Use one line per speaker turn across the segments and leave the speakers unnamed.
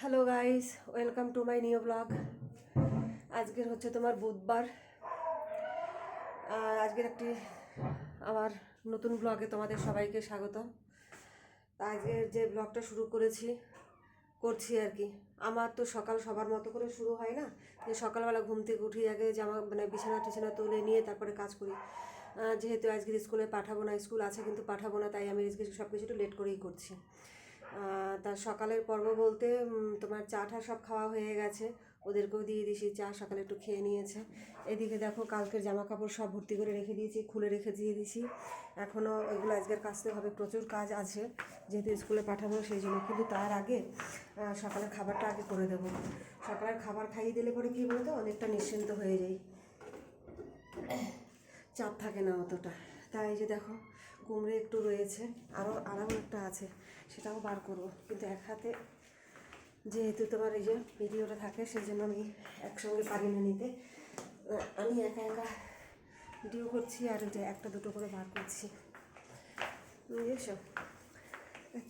Hello guys welcome to my new blog আজকের হচ্ছে তোমার বুধবার। আজকের একটি আমার নতুন ব্লগে তোমাদের সবাইকে স্বাগত আজকের যে ব্লগটা শুরু করেছি, করছি আর কি। আমার তো সকাল সবার মতো করে শুরু হয় না। যে সকালবেলা ঘুম থেকে উঠি, আগে জামা মানে বিছানা টিছানা তুলে নিয়ে তারপরে কাজ করি। যেহেতু আজকে স্কুলে পাঠাবো না, স্কুল আছে কিন্তু পাঠাবো না, তাই আমি আজকে সব কিছু একটু লেট করেই করছি। তার সকালের পর্ব বলতে তোমার চা টা সব খাওয়া হয়ে গেছে। ওদেরকেও দিয়ে দিয়েছি চা, সকালে একটু খেয়ে নিয়েছে। এদিকে দেখো কালকের জামা কাপড় সব ভর্তি করে রেখে দিয়েছি, খুলে রেখে দিয়ে দিয়েছি। এখনও ওইগুলো আজকের কাচতে হবে, প্রচুর কাজ আছে, যেহেতু স্কুলে পাঠাবো সেই জন্য। কিন্তু তার আগে সকালের খাবারটা আগে করে দেবো। সকালের খাবার খাইয়ে দিলে পরে কী বলতো? অনেকটা নিশ্চিন্ত হয়ে যাই। চাপ থাকে না অতটা। তাই যে দেখো, কুমড়ে একটু রয়েছে আরও আরও একটা আছে, সেটাও বার করব। কিন্তু এক হাতে যেহেতু তোমার এই যে ভিডিওটা থাকে সেই জন্য আমি একসঙ্গে পারি না নিতে। আমি একা একা ভিডিও করছি আর যে একটা দুটো করে বার করছি। বুঝেছ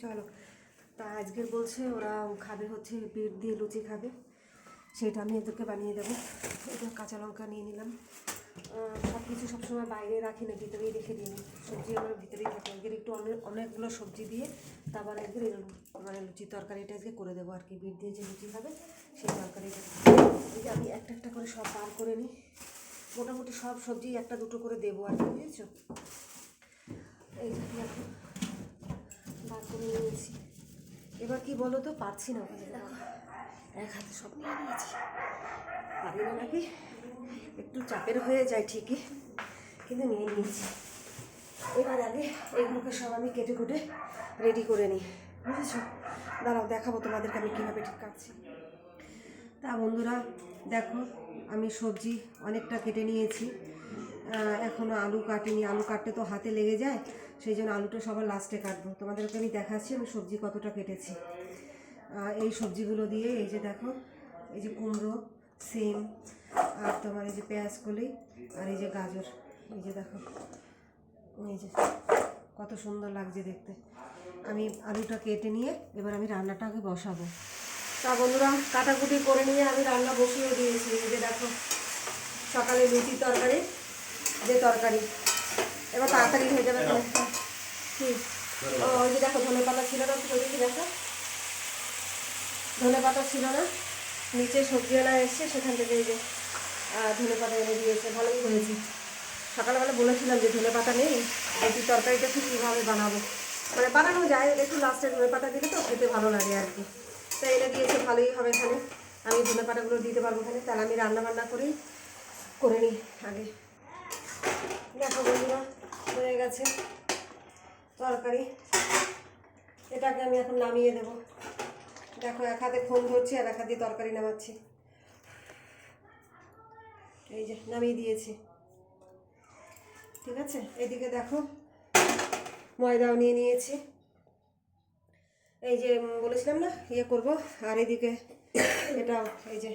চলো। তা আজকের বলছে ওরা খাবে হচ্ছে বিট দিয়ে লুচি খাবে, সেটা আমি এদেরকে বানিয়ে দেবো। এটা কাঁচা লঙ্কা নিয়ে নিলাম। সব কিছু সবসময় বাইরে রাখি না, ভিতরেই রেখে দিই। সবজি আমার ভিতরেই থাকে। আজকের একটু অনেক অনেকগুলো সবজি দিয়ে তারপর একদিন মানে লুচি তরকারিটা আজকে করে দেবো আর কি বিট দিয়ে যে লুচি খাবে, সেই তরকারিটা যে আমি একটা একটা করে সব বার করে নিই। মোটামুটি সব সবজি একটা দুটো করে দেবো আর কি, বুঝেছ? এই দেখো বার করে নিয়েছি। এবার কি বলো তো, পারছি না। এক হাতে সব নিয়ে নিয়েছি। পারি না নাকি? একটু চাপের হয়ে যায় ঠিকই কিন্তু নিয়ে নিয়েছি। এবার আগে এগুলোকে সব আমি কেটে কুটে রেডি করে নিই বুঝেছ? দাঁড়াও দেখাবো তোমাদেরকে আমি কীভাবে ঠিক কাটছি। তা বন্ধুরা দেখো আমি সবজি অনেকটা কেটে নিয়েছি। আহ, এখনও আলু কাটিনি। আলু কাটতে তো হাতে লেগে যায় সেই জন্য আলুটা সবার লাস্টে কাটবো। তোমাদেরকে আমি দেখাচ্ছি আমি সবজি কতটা কেটেছি। এই সবজিগুলো দিয়ে এই যে দেখো এই যে কুমড়ো সিম। আর তোমার এই যে পেঁয়াজগুলি আর এই যে গাজর, এই যে দেখো, এই যে কত সুন্দর লাগছে দেখতে। আমি আলুটা কেটে নিয়ে এবার আমি রান্নাটা আগে বসাবো। তা বন্ধুরা, কাটাকুটি করে নিয়ে আমি রান্না বসিয়ে দিয়েছি। এই যে দেখো, সকালে লুচি তরকারি, যে তরকারি। এবার তাড়াতাড়ি হয়ে যাবে ঠিক ওই যে দেখো ধনে পাতা ছিল না দেখো। ধনে পাতা ছিল না। নিচে সবজিওয়ালা এসছে সেখান থেকে এই যে ধনে পাতা এনে দিয়েছে। ভালোই হয়েছে। সকালবেলা বলেছিলাম যে ধনে পাতা নেই লুচি তরকারিটা ঠিক কীভাবে বানাবো? মানে বানানো যায়, একটু লাস্টে ধনে পাতা দিলে তো খেতে ভালো লাগে আর কি। তাই এনে দিয়েছে, ভালোই হবে এখানে। আমি ধনে পাতাগুলো দিতে পারব এখানে। তাহলে আমি রান্না বান্না করেই, করে নিই আগে। দেখো বন্ধুরা, হয়ে গেছে তরকারি। এটাকে আমি এখন নামিয়ে দেবো। দেখো, এক হাতে ফোন ধরছি আর এক হাতে তরকারি নামাচ্ছি। এই যে, নামিয়ে দিয়েছি। ঠিক আছে? এদিকে দেখো, ময়দাও নিয়ে নিয়েছি। এই যে বলেছিলাম না ইয়ে করব। আর এদিকে এটা এই যে,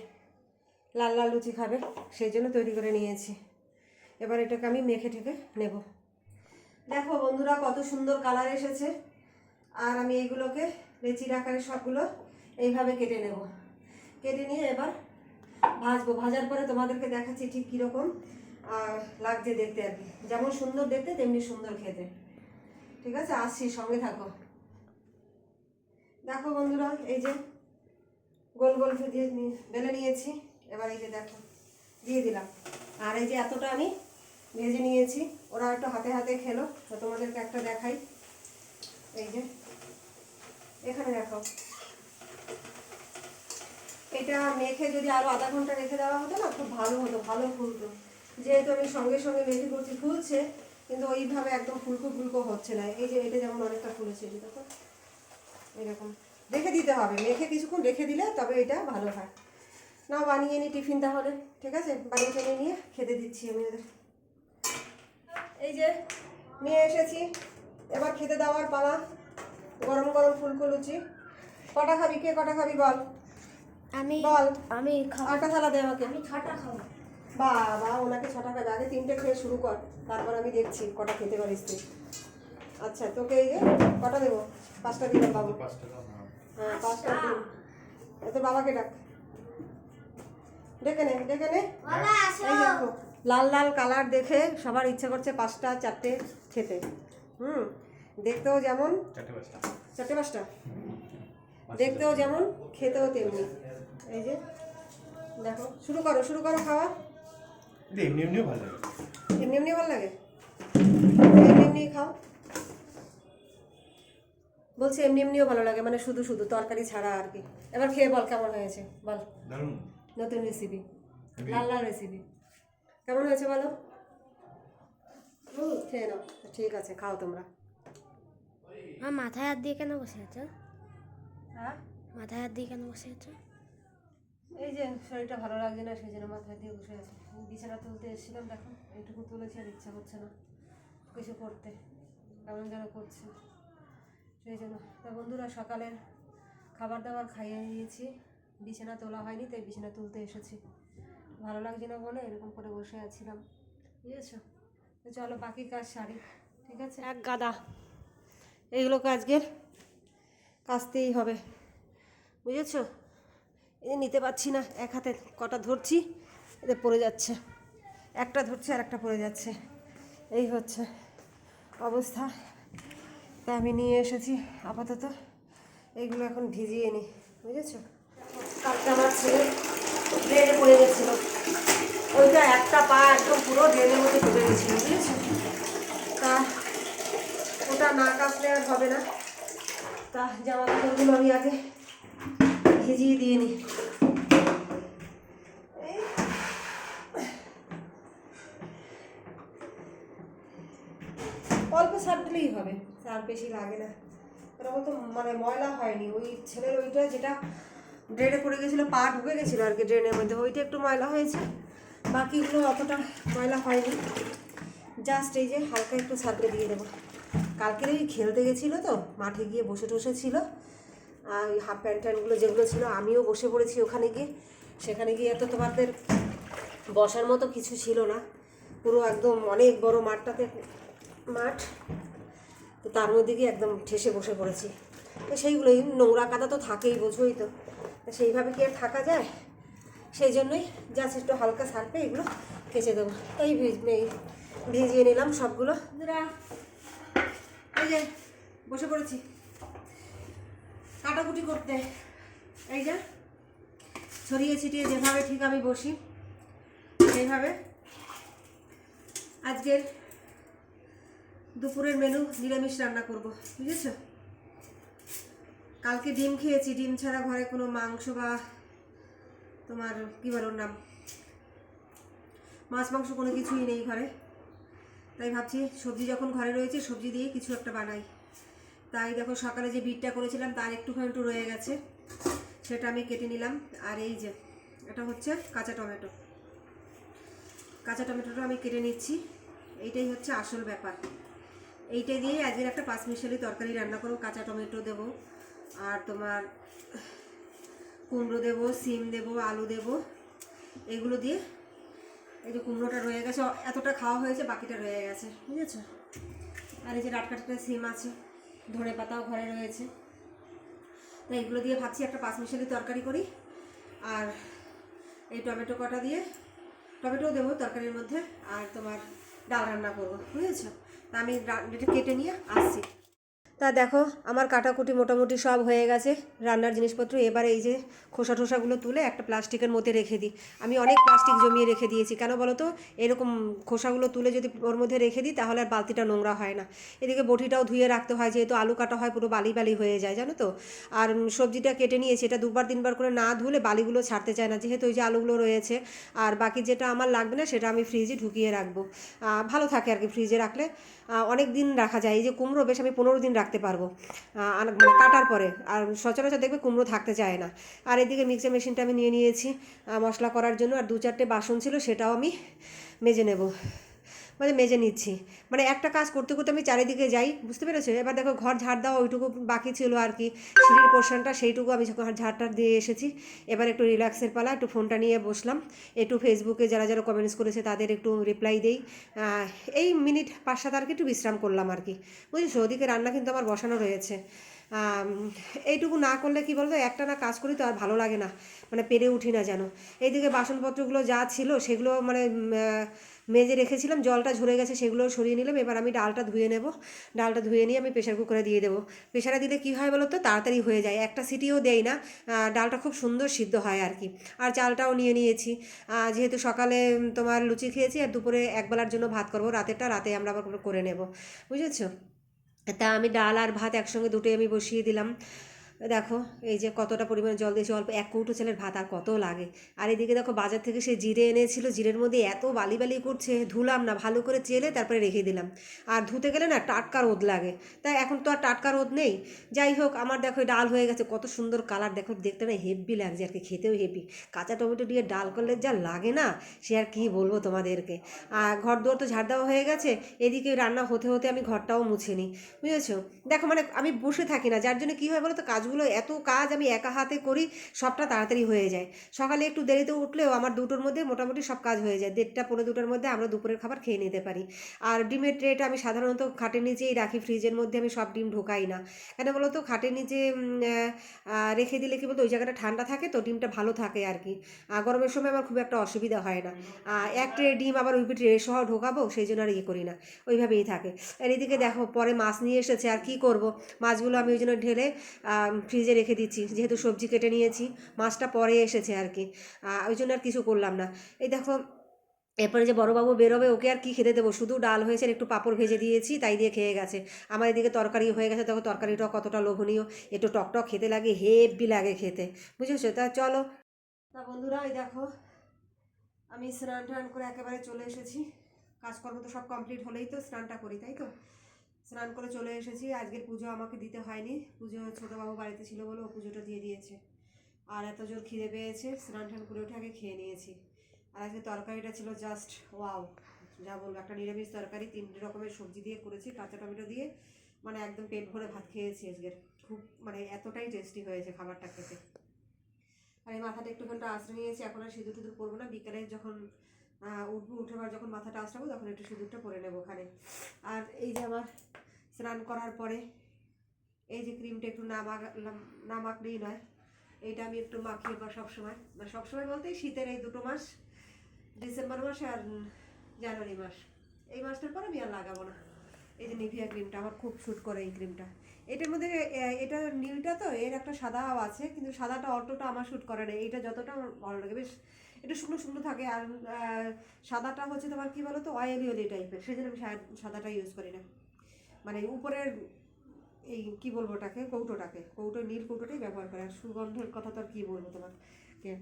লাল লাল লুচি খাবে, সেই জন্য তৈরি করে নিয়েছি। এবার এটাকে আমি মেখে ঠেকে নেব। দেখো বন্ধুরা, কত সুন্দর কালার এসেছে। আর আমি এইগুলোকে লেচির আকারে সবগুলো এইভাবে কেটে নেব। কেটে নিয়ে এবার ভাজবো। ভাজার পরে তোমাদেরকে দেখাচ্ছি ঠিক কীরকম লাগছে দেখতে আর কি। যেমন সুন্দর দেখতে, তেমনি সুন্দর খেতে। ঠিক আছে? আসছি, সঙ্গে থাকো। দেখো বন্ধুরা, এই যে গোল গোল দিয়ে বেলে নিয়েছি। এবার এই যে দেখো, দিয়ে দিলাম। আর এই যে এতটা আমি ভেজে নিয়েছি, ওরা একটু হাতে হাতে খেলো। তো তোমাদেরকে একটা দেখাই। এই যে, এখানে দেখো। এটা মেখে যদি আরও আধা ঘণ্টা রেখে দেওয়া হতো না, খুব ভালো হতো, ভালো ফুলতো। যেহেতু আমি সঙ্গে সঙ্গে মেখে করছি ফুলছে কিন্তু ওইভাবে একদম ফুলকো ফুলকো হচ্ছে না। এই যে এটা যেমন অনেকটা ফুলেছে দেখো। এরকম। রেখে দিতে হবে। মেখে কিছুক্ষণ রেখে দিলে তবে এটা ভালো হয়। নাও, বানিয়ে নিই টিফিন তাহলে, ঠিক আছে? বানিয়ে টেনে নিয়ে খেতে দিচ্ছি আমি ওদের। এই যে নিয়ে এসেছি। এবার খেতে দেওয়ার পালা। গরম গরম ফুলকো লুচি। কটা খাবি কে কটা খাবি বল?
আমি
বল।
আমি
আটা থালা দে আমাকে।
আমি ছটা খাব।
বাবা ওনাকে ছটা খাবে। আগে তিনটে খেয়ে শুরু কর। তারপর আমি দেখছি কটা খেতে পারিস তুই। আচ্ছা তোকে এই যে কটা দেবো? পাঁচটা দিলাম বাবু। হ্যাঁ। পাঁচটা দিন তোর বাবাকে ডাক। ডেকে নে ডেকে নে। এই দেখো লাল লাল কালার দেখে সবার ইচ্ছা করছে পাঁচটা চারটে খেতে। হুম দেখতেও যেমন
চারটে পাঁচটা।
চারটে পাঁচটা। দেখতেও যেমন খেতেও তেমনি। এই যে দেখো শুরু করো শুরু করো খাওয়া।
এমনি এমনিও ভালো লাগে।
এমনি এমনি ভালো লাগে? এমনি এমনি খাও। বলছি এমনি এমনিও ভালো লাগে মানে শুধু শুধু তরকারি ছাড়া আর কি। এবার খেয়ে বল কেমন হয়েছে বল। নতুন রেসিপি লাল লাল রেসিপি কেমন হয়েছে বলো? হুম, খেয়ে নাও। ঠিক আছে খাও তোমরা।
মাথায় হাত দিয়ে কেন বসে আছো?
হ্যাঁ?
মাথায় হাত দিয়ে কেন বসে আছো?
এই যে শরীরটা ভালো লাগছে না সেই জন্য মাথায় দিয়ে বসে আছে। বিছানা তুলতে এসেছিলাম দেখো এইটুকু তুলেছি আর ইচ্ছা করছে না কিছু করতে। কেমন যেন করছে। সেই জন্য। তা বন্ধুরা সকালের খাবার দাবার খাইয়ে নিয়েছি। বিছানা তোলা হয়নি তাই বিছানা তুলতে এসেছি। ভালো লাগছে না বলে এরকম করে বসে আছিলাম। বুঝেছ? তো চলো বাকি কাজ সারি ঠিক আছে? এক গাদা। এইগুলোকে আজকের কাচতেই হবে। বুঝেছ? এই নিতে পারছি না, এক হাতে কটা ধরছি, এতে পড়ে যাচ্ছে। একটা ধরছে আর একটা পড়ে যাচ্ছে। এই হচ্ছে অবস্থা। তা আমি নিয়ে এসেছি আপাতত। এইগুলো এখন ভিজিয়ে নিই বুঝেছ? কালকে আমার ছেলে ড্রেনে পড়ে গেছিল। ওইটা একটা পা একদম পুরো ড্রেনের মধ্যে ঢুকে গেছিল, বুঝেছ? তা ওটা না কাচলে আর হবে না। তা জামা কাপড়গুলো আমি আগে ভিজিয়ে দিয়ে নিই অল্প সার দিলেই হবে। সার বেশি লাগে না। এরকম তো মানে ময়লা হয়নি। ওই ছেলের ওইটা যেটা ড্রেনে পড়ে গেছিল পা ঢুকে গেছিল আর কি ড্রেনের মধ্যে। ওইটা একটু ময়লা হয়েছে। বাকিগুলো অতটা ময়লা হয়নি। জাস্ট এই যে হালকা একটু সার্ফে দিয়ে দেবো। কালকের ওই খেলতে গেছিল তো মাঠে গিয়ে বসে টসে ছিল। ওই হাফ প্যান্ট ট্যান্টগুলো যেগুলো ছিল, আমিও বসে পড়েছি ওখানে গিয়ে। সেখানে গিয়ে তো তোমাদের বসার মতো কিছু ছিল না। পুরো একদম অনেক বড় মাঠটাতে, মাঠ। তো তার মধ্যে গিয়ে একদম ঠেসে বসে পড়েছি। তো সেইগুলোই, নোংরা কাদা তো থাকেই, বোঝোই তো। সেইভাবে কি আর থাকা যায়? সেই জন্যই জাস্ট একটু হালকা সার্পে এগুলো কেচে দেবো। এই ভিজ- এই ভিজিয়ে নিলাম সবগুলো। এই যে, বসে পড়েছি। কাটাকুটি করতে। এই যে, ছড়িয়ে ছিটিয়ে যেভাবে ঠিক আমি বসি, সেইভাবে আজকের দুপুরের মেনু নিরামিষ রান্না করব, বুঝেছ? কালকে ডিম খেয়েছি, ডিম ছাড়া ঘরে কোনো মাংস বা তোমার, কী বলো ওর নাম? মাছ মাংস কোনো কিছুই নেই ঘরে। তাই ভাবছি সবজি যখন ঘরে রয়েছে, সবজি দিয়ে কিছু একটা বানাই। তাই দেখো সকালে যে বিটটা করেছিলাম তার একটুখানি একটু রয়ে গেছে। সেটা আমি কেটে নিলাম। আর এই যে, এটা হচ্ছে কাঁচা টমেটো। কাঁচা টমেটোটা আমি কেটে নিচ্ছি। এইটাই হচ্ছে আসল ব্যাপার। এইটা দিয়ে আজকের একটা পাঁচমিশালি তরকারি রান্না করব। কাঁচা টমেটো দেবো, আর তোমার কুমড়ো দেবো, সিম দেবো, আলু দেবো। এগুলো দিয়ে এই যে কুমড়োটা রয়ে গেছে। এতটা খাওয়া হয়েছে, বাকিটা রয়ে গেছে। বুঝেছ? আর এই যে রাটকাটটা সিম আছে। ধনে পাতাও ঘরে রয়েছে। তো এগুলো দিয়ে ভাবছি একটা পাঁচ মিশালি তরকারি করি। আর এই টমেটো কটা দিয়ে টমেটোও দেবো তরকারির মধ্যে। আর তোমার ডাল রান্না করব, বুঝেছ? তা আমি এটা কেটে নিয়ে আসছি। তা দেখো, আমার কাটাকুটি মোটামুটি সব হয়ে গেছে। রান্নার জিনিসপত্র এবার এই যে খোসা ঠোসাগুলো তুলে একটা প্লাস্টিকের মধ্যে রেখে দিই। আমি অনেক প্লাস্টিক জমিয়ে রেখে দিয়েছি। কেন বলো তো এরকম খোসাগুলো তুলে যদি ওর মধ্যে রেখে দিই, তাহলে আর বালতিটা নোংরা হয় না। এদিকে বটিটাও ধুয়ে রাখতে হয়, যেহেতু আলু কাটা হয়, পুরো বালি বালি হয়ে যায়, জানো তো? আর সবজিটা কেটে নিয়েছি, এটা দুবার তিনবার করে না ধুলে বালিগুলো ছাড়তে চায় না। যেহেতু ওই যে আলুগুলো রয়েছে, আর বাকি যেটা আমার লাগবে না, সেটা আমি ফ্রিজে ঢুকিয়ে রাখব। ভালো থাকে আর কি ফ্রিজে রাখলে। অনেক দিন রাখা যায়। এই যে কুমড়ো, বেশ আমি পনেরো দিন রাখতে পারব। আর মানে কাটার পরে। আর সচরাচর দেখবে কুমড়ো থাকতে চায় না। আর এদিকে মিক্সার মেশিনটা আমি নিয়ে নিয়েছি মশলা করার জন্য। আর দু চারটে বাসন ছিল, সেটাও আমি মেজে নেব। মানে মেজে নিচ্ছি। মানে একটা কাজ করতে করতে আমি চারিদিকে যাই, বুঝতে পেরেছ? এবার দেখো ঘর ঝাড় দেওয়া ওইটুকু বাকি ছিল আর কি। সিঁড়ির পোর্শনটা সেইটুকু আমি যখন ঝাড়টা দিয়ে এসেছি, এবার একটু রিল্যাক্সের পালা, একটু ফোনটা নিয়ে বসলাম। একটু ফেসবুকে যারা যারা কমেন্টস করেছে তাদের একটু রিপ্লাই দেই। এই মিনিট পাঁচ সাত আর কি একটু বিশ্রাম করলাম আর কি। বুঝেছ? ওদিকে রান্না কিন্তু আমার বসানো রয়েছে। এইটুকু না করলে কি বলতো? একটা না কাজ করি তো আর ভালো লাগে না। মানে পেরে উঠি না যেন। এইদিকে বাসনপত্রগুলো যা ছিল সেগুলো মানে মেজে রেখেছিলাম, জলটা ঝরে গেছে সেগুলো সরিয়ে নিলাম। এবার আমি ডালটা ধুয়ে নেব। ডালটা ধুয়ে নিয়ে আমি প্রেশার কুকারে দিয়ে দেবো। প্রেশারে দিলে কী হয় বলো তো তাড়াতাড়ি হয়ে যায়। একটা সিটিও দেই না। ডালটা খুব সুন্দর সিদ্ধ হয় আর কি। আর চালটাও নিয়ে নিয়েছি। যেহেতু সকালে তোমার লুচি খেয়েছি আর দুপুরে একবেলার জন্য ভাত করব। রাতেরটা রাতে আমরা আবার করে নেব। বুঝেছ? তা আমি ডাল আর ভাত একসঙ্গে দুটোই আমি বসিয়ে দিলাম। দেখো, এই যে কতটা পরিমাণে জল দিয়েছি, অল্প এক কৌটো চালের ভাত, আর কত লাগে। আর এদিকে দেখো, বাজার থেকে সে জিরে এনেছিল, জিরের মধ্যে এত বালি বালি করছে, ধুলাম না, ভালো করে চেলে তারপরে রেখে দিলাম। আর ধুতে গেলে না, টাটকা রোদ লাগে। তাই এখন তো আর টাটকা রোদ নেই। যাই হোক, আমার দেখো ডাল হয়ে গেছে, কত সুন্দর কালার। দেখো, দেখতে না হেভি লাগছে আর কি খেতেও হেভি কাঁচা টমেটো দিয়ে ডাল করলে যা লাগে না, সে আর কী বলব তোমাদেরকে। আর ঘর দুয়ার তো ঝাড় দেওয়া হয়ে গেছে, এদিকে রান্না হতে হতে আমি ঘরটাও মুছে নিই, বুঝেছ? দেখো মানে আমি বসে থাকি না, যার জন্য কী হয় বলো তো কাজগুলো, এত কাজ আমি একা হাতে করি, সবটা তাড়াতাড়ি হয়ে যায়। সকালে একটু দেরিতে উঠলেও আমার দুটোর মধ্যে মোটামুটি সব কাজ হয়ে যায়। দেড়টা পনেরো দুটোর মধ্যে আমরা দুপুরের খাবার খেয়ে নিতে পারি। আর ডিমের ট্রেটা আমি সাধারণত খাটের নিচেই রাখি, ফ্রিজের মধ্যে আমি সব ডিম ঢোকাই না। কেন বলো তো খাটের নিচে রেখে দিলে কি বলতো? ওই জায়গাটা ঠান্ডা থাকে তো, ডিমটা ভালো থাকে আর কি। গরমের সময় আমার খুব একটা অসুবিধা হয় না। এক ট্রে ডিম আবার ওই ট্রে সহ ঢোকাবো, সেই জন্য আর ইয়ে করি না। ওইভাবেই থাকে। আর এদিকে দেখো, পরে মাছ নিয়ে এসেছে, আর কি করব? মাছগুলো আমি ওই জন্য ঢেলে ফ্রিজে রেখে দিচ্ছি, যেহেতু সবজি কেটে নিয়েছি, মাছটা পরে এসেছে আর কি। ওই জন্য আর কিছু করলাম না। এই দেখো, এরপরে যে বড়বাবু বেরোবে, ওকে আর কি খেতে দেবো? শুধু ডাল হয়েছে একটু পাঁপড় ভেজে দিয়েছি, তাই দিয়ে খেয়ে গেছে। আমার এদিকে তরকারি হয়ে গেছে তখন তরকারিটাও কতটা লোভনীয়। একটু টকটক খেতে লাগে, হেভি লাগে খেতে। বুঝেছ? তা চলো। তা বন্ধুরা, এই দেখো, আমি স্নান টান করে একেবারে চলে এসেছি। কাজকর্ম তো সব কমপ্লিট হলেই তো স্নানটা করি, তাই তো? স্নান করে চলে এসেছি। আজকের পুজো আমাকে দিতে হয়নি। পুজো ছোটোবাবু বাড়িতে ছিল বলে ও পুজোটা দিয়ে দিয়েছে। আর এত জোর খিদে পেয়েছে, স্নান টান করে উঠে আগে খেয়ে নিয়েছি। আর আজকে তরকারিটা ছিল জাস্ট ওয়াও যা বলব, একটা নিরামিষ তরকারি তিনটে রকমের সবজি দিয়ে করেছি, কাঁচা টমেটো দিয়ে। মানে একদম পেট ভরে ভাত খেয়েছি আজকের খুব মানে এতটাই টেস্টি হয়েছে খাবারটা খেতে। আর এই মাথাটা একটুখানটা আশ্রয় নিয়েছি, এখন আর সিঁদুর টুদুর পরবো না। বিকালে যখন উঠবো, উঠে যখন মাথাটা আশ্রাবো তখন একটু সিঁদুরটা পরে নেব ওখানে। আর এই যে আমার স্নান করার পরে এই যে ক্রিমটা একটু না মাখলাম মাখলেই নয়, এইটা আমি একটু মাখিয়ে বা সবসময় মানে সবসময় বলতে শীতের এই দুটো মাস, ডিসেম্বর মাস আর জানুয়ারি মাস, এই মাসটার পর আমি আর লাগাবো না। এই যে নিভিয়া ক্রিমটা, আমার খুব শ্যুট করে এই ক্রিমটা। এটার মধ্যে এটা নীলটা তো, এর একটা সাদাও আছে, কিন্তু সাদাটা অতটা আমার শ্যুট করে না। এইটা যতটা আমার ভালো লাগে, বেশ একটু শুকনো শুকনো থাকে। আর সাদাটা হচ্ছে তোমার কি বলো তো অয়েলি অয়েলি টাইপের সেই জন্য আমি সাদাটা ইউজ করি না। মানে উপরের এই কি বলব ওটাকে, কৌটোটাকে, কৌটো, নীল কৌটোটাই ব্যবহার করে। আর সুগন্ধের কথা তো আর কী বলব তোমাকে?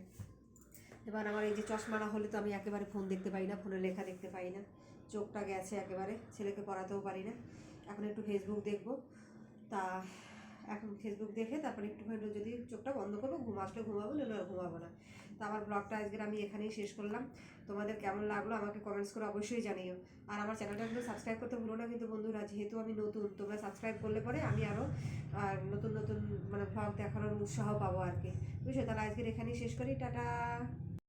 এবার আমার এই যে চশমা না হলে তো আমি একেবারে ফোন দেখতে পাই না ফোনে লেখা দেখতে পাই না। চোখটা গেছে একেবারে, ছেলেকে পড়াতেও পারি না। এখন একটু ফেসবুক দেখব। তা এখন ফেসবুক দেখে তারপরে একটুখানি যদি চোখটা বন্ধ করব, ঘুম আসলে ঘুমাবো আর ঘুমাবো না। তো আমার ব্লগটা আজকের আমি এখানেই শেষ করলাম। তোমাদের কেমন লাগল আমাকে কমেন্টস করে অবশ্যই জানিও। আর আমার চ্যানেলটা কিন্তু সাবস্ক্রাইব করতে ভুলো না কিন্তু বন্ধুরা, যেহেতু আমি নতুন, তোমরা সাবস্ক্রাইব করলে পরে আমি আরও আর নতুন নতুন মানে ভ্লগ দেখানোর উৎসাহ পাবো আর কি বুঝছ? তাহলে আজকের এখানেই শেষ করি। টাটা!